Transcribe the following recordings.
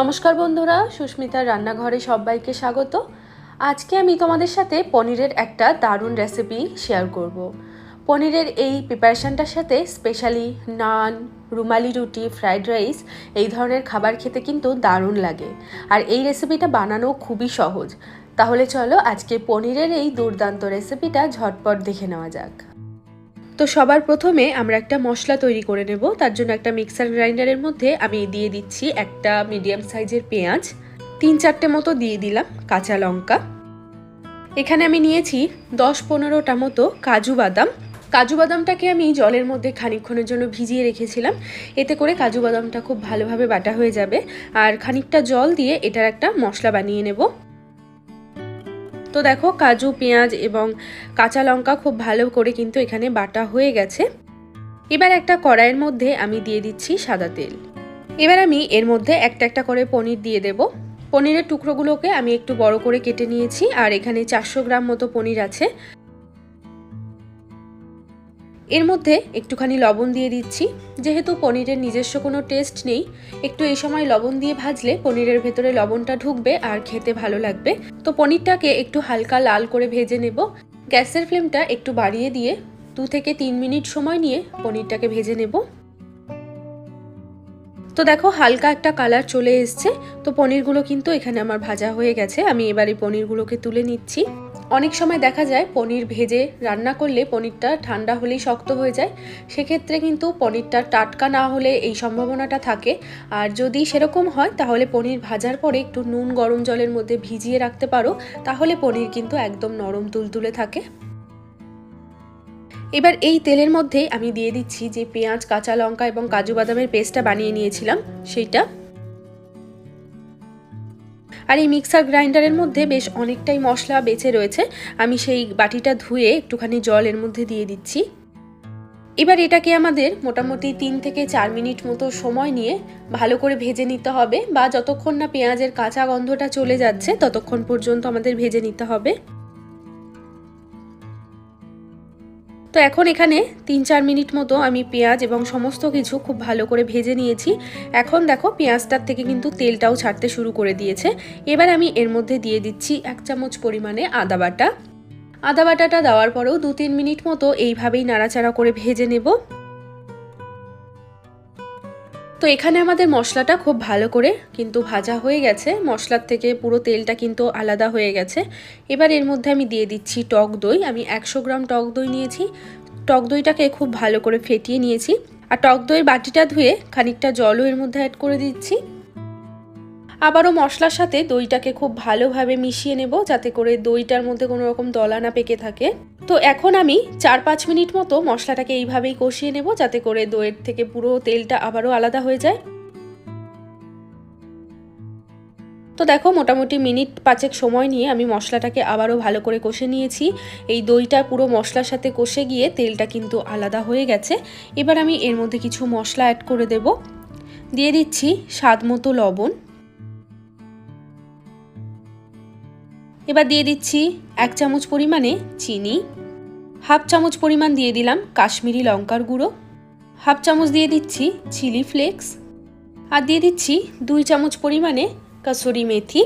নমস্কার বন্ধুরা, সুস্মিতার রান্নাঘরে সবাইকে স্বাগত। আজকে আমি তোমাদের সাথে পনিরের একটা দারুণ রেসিপি শেয়ার করব। পনিরের এই প্রিপারেশনটার সাথে স্পেশালি নান, রুমালি রুটি ফ্রাইড রাইস এই ধরনের খাবার খেতে কিন্তু দারুণ লাগে। আর এই রেসিপিটা বানানো খুবই সহজ। তাহলে চলো আজকে পনিরের এই দুর্দান্ত রেসিপিটা ঝটপট দেখে নেওয়া যাক। তো সবার প্রথমে আমরা একটা মশলা তৈরি করে নেব। তার জন্য একটা মিক্সার গ্রাইন্ডারের মধ্যে আমি দিয়ে দিচ্ছি একটা মিডিয়াম সাইজের পেঁয়াজ। তিন চারটে মতো দিয়ে দিলাম কাঁচা লঙ্কা। এখানে আমি নিয়েছি দশ পনেরোটা মতো কাজু বাদাম। কাজু বাদামটাকে আমি জলের মধ্যে খানিকক্ষণের জন্য ভিজিয়ে রেখেছিলাম। এতে করে কাজু বাদামটা খুব ভালোভাবে বাটা হয়ে যাবে। আর খানিকটা জল দিয়ে এটার একটা মশলা বানিয়ে নেব। তো দেখো কাজু, পেঁয়াজ এবং কাঁচা লঙ্কা খুব ভালো করে কিন্তু এখানে বাটা হয়ে গেছে। এবার একটা কড়াইয়ের মধ্যে আমি দিয়ে দিচ্ছি সাদা তেল। এবার আমি এর মধ্যে একটা একটা করে পনির দিয়ে দেব। পনিরের টুকরোগুলোকে আমি একটু বড় করে কেটে নিয়েছি, আর এখানে চারশো গ্রাম মতো পনির আছে। এর মধ্যে একটুখানি লবণ দিয়ে দিচ্ছি। যেহেতু পনিরের নিজস্ব কোনো টেস্ট নেই, একটু এই সময় লবণ দিয়ে ভাজলে পনিরের ভেতরে লবণটা ঢুকবে আর খেতে ভালো লাগবে। তো পনিরটাকে একটু হালকা লাল করে ভেজে নেব। গ্যাসের ফ্লেমটা একটু বাড়িয়ে দিয়ে দু থেকে তিন মিনিট সময় নিয়ে পনিরটাকে ভেজে নেব। তো দেখো হালকা একটা কালার চলে এসছে। তো পনিরগুলো কিন্তু এখানে আমার ভাজা হয়ে গেছে। আমি এবার এই পনিরগুলোকে তুলে নিচ্ছি। অনেক সময় দেখা যায় পনির ভেজে রান্না করলে পনিরটা ঠান্ডা হলেই শক্ত হয়ে যায়। সেক্ষেত্রে কিন্তু পনিরটা টাটকা না হলে এই সম্ভাবনাটা থাকে। আর যদি সেরকম হয়, তাহলে পনির ভাজার পরে একটু নুন গরম জলের মধ্যে ভিজিয়ে রাখতে পারো, তাহলে পনির কিন্তু একদম নরম তুলতুলে থাকে। এবার এই তেলের মধ্যে আমি দিয়ে দিচ্ছি যে পেঁয়াজ, কাঁচা লঙ্কা এবং কাজু বাদামের পেস্টটা বানিয়ে নিয়েছিলাম, সেইটা। আর এই মিক্সার গ্রাইন্ডারের মধ্যে বেশ অনেকটাই মশলা বেঁচে রয়েছে। আমি সেই বাটিটা ধুয়ে একটুখানি জল এর মধ্যে দিয়ে দিচ্ছি। এবার এটাকে আমাদের মোটামুটি তিন থেকে চার মিনিট মতো সময় নিয়ে ভালো করে ভেজে নিতে হবে বা যতক্ষণ না পেঁয়াজের কাঁচা গন্ধটা চলে যাচ্ছে, ততক্ষণ পর্যন্ত আমাদের ভেজে নিতে হবে। তো এখন এখানে তিন চার মিনিট মতো আমি পেঁয়াজ এবং সমস্ত কিছু খুব ভালো করে ভেজে নিয়েছি। এখন দেখো পেঁয়াজটার থেকে কিন্তু তেলটাও ছাড়তে শুরু করে দিয়েছে। এবার আমি এর মধ্যে দিয়ে দিচ্ছি এক চামচ পরিমাণে আদা বাটা। আদা বাটাটা দেওয়ার পরেও দু তিন মিনিট মতো এইভাবেই নাড়াচাড়া করে ভেজে নেব। তো এখানে আমাদের মশলাটা খুব ভালো করে কিন্তু ভাজা হয়ে গেছে। মশলার থেকে পুরো তেলটা কিন্তু আলাদা হয়ে গেছে। এবার এর মধ্যে আমি দিয়ে দিচ্ছি টক দই। আমি একশো গ্রাম টক দই নিয়েছি। টক দইটাকে খুব ভালো করে ফেটিয়ে নিয়েছি। আর টক দইয়ের বাটিটা ধুয়ে খানিকটা জলও এর মধ্যে অ্যাড করে দিচ্ছি। আবারও মশলার সাথে দইটাকে খুব ভালোভাবে মিশিয়ে নেব যাতে করে দইটার মধ্যে কোনো রকম দলা না পেকে থাকে। তো এখন আমি চার পাঁচ মিনিট মতো মশলাটাকে এইভাবেই কষিয়ে নেব যাতে করে দইয়ের থেকে পুরো তেলটা আবারও আলাদা হয়ে যায়। তো দেখো, মোটামুটি মিনিট পাঁচেক সময় নিয়ে আমি মশলাটাকে আবারও ভালো করে কষে নিয়েছি। এই দইটা পুরো মশলার সাথে কষে গিয়ে তেলটা কিন্তু আলাদা হয়ে গেছে। এবার আমি এর মধ্যে কিছু মশলা অ্যাড করে দেব। দিয়ে দিচ্ছি স্বাদ মতো লবণ। এবার দিয়ে দিচ্ছি এক চামচ পরিমাণে চিনি, হাফ চামচ পরিমাণ দিয়ে দিলাম কাশ্মীরি লঙ্কার গুঁড়ো, হাফ চামচ দিয়ে দিচ্ছি চিলি ফ্লেক্স, আর দিয়ে দিচ্ছি দুই চামচ পরিমাণে কাসুরি মেথি।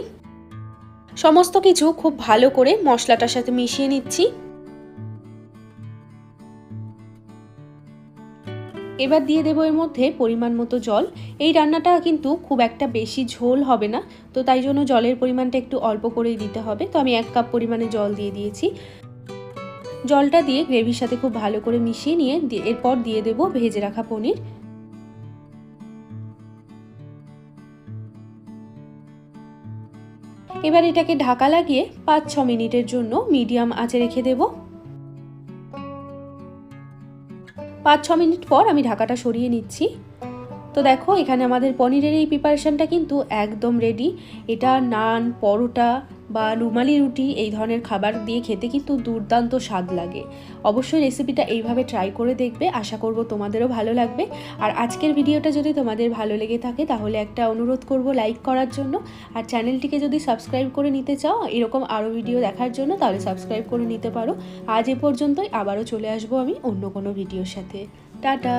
সমস্ত কিছু খুব ভালো করে মশলাটার সাথে মিশিয়ে নিচ্ছি। এবার দিয়ে দেবো এর মধ্যে পরিমাণ মতো জল। এই রান্নাটা কিন্তু খুব একটা বেশি ঝোল হবে না, তো তাই জন্য জলের পরিমাণটা একটু অল্প করেই দিতে হবে। তো আমি এক কাপ পরিমাণে জল দিয়ে দিয়েছি। জলটা দিয়ে গ্রেভির সাথে খুব ভালো করে মিশিয়ে নিয়ে এরপর দিয়ে দেবো ভেজে রাখা পনির। এবার এটাকে ঢাকা লাগিয়ে পাঁচ ছ মিনিটের জন্য মিডিয়াম আঁচে রেখে দেব। পাঁচ ছ মিনিট পর আমি ঢাকাটা সরিয়ে নিচ্ছি। তো দেখো, এখানে আমাদের পনিরের এই প্রিপারেশানটা কিন্তু একদম রেডি এটা নান, পরোটা বা রুমালি রুটি, এই ধরনের খাবার দিয়ে খেতে কিন্তু দুর্দান্ত স্বাদ লাগে। অবশ্যই রেসিপিটা এইভাবে ট্রাই করে দেখবে, আশা করব তোমাদেরও ভালো লাগবে। আর আজকের ভিডিওটা যদি তোমাদের ভালো লেগে থাকে, তাহলে একটা অনুরোধ করব লাইক করার জন্য। আর চ্যানেলটিকে যদি সাবস্ক্রাইব করে নিতে চাও, এরকম আরও ভিডিও দেখার জন্য, তাহলে সাবস্ক্রাইব করে নিতে পারো। আজ এ পর্যন্তই, আবারও চলে আসব আমি অন্য কোনো ভিডিওর সাথে। টাটা!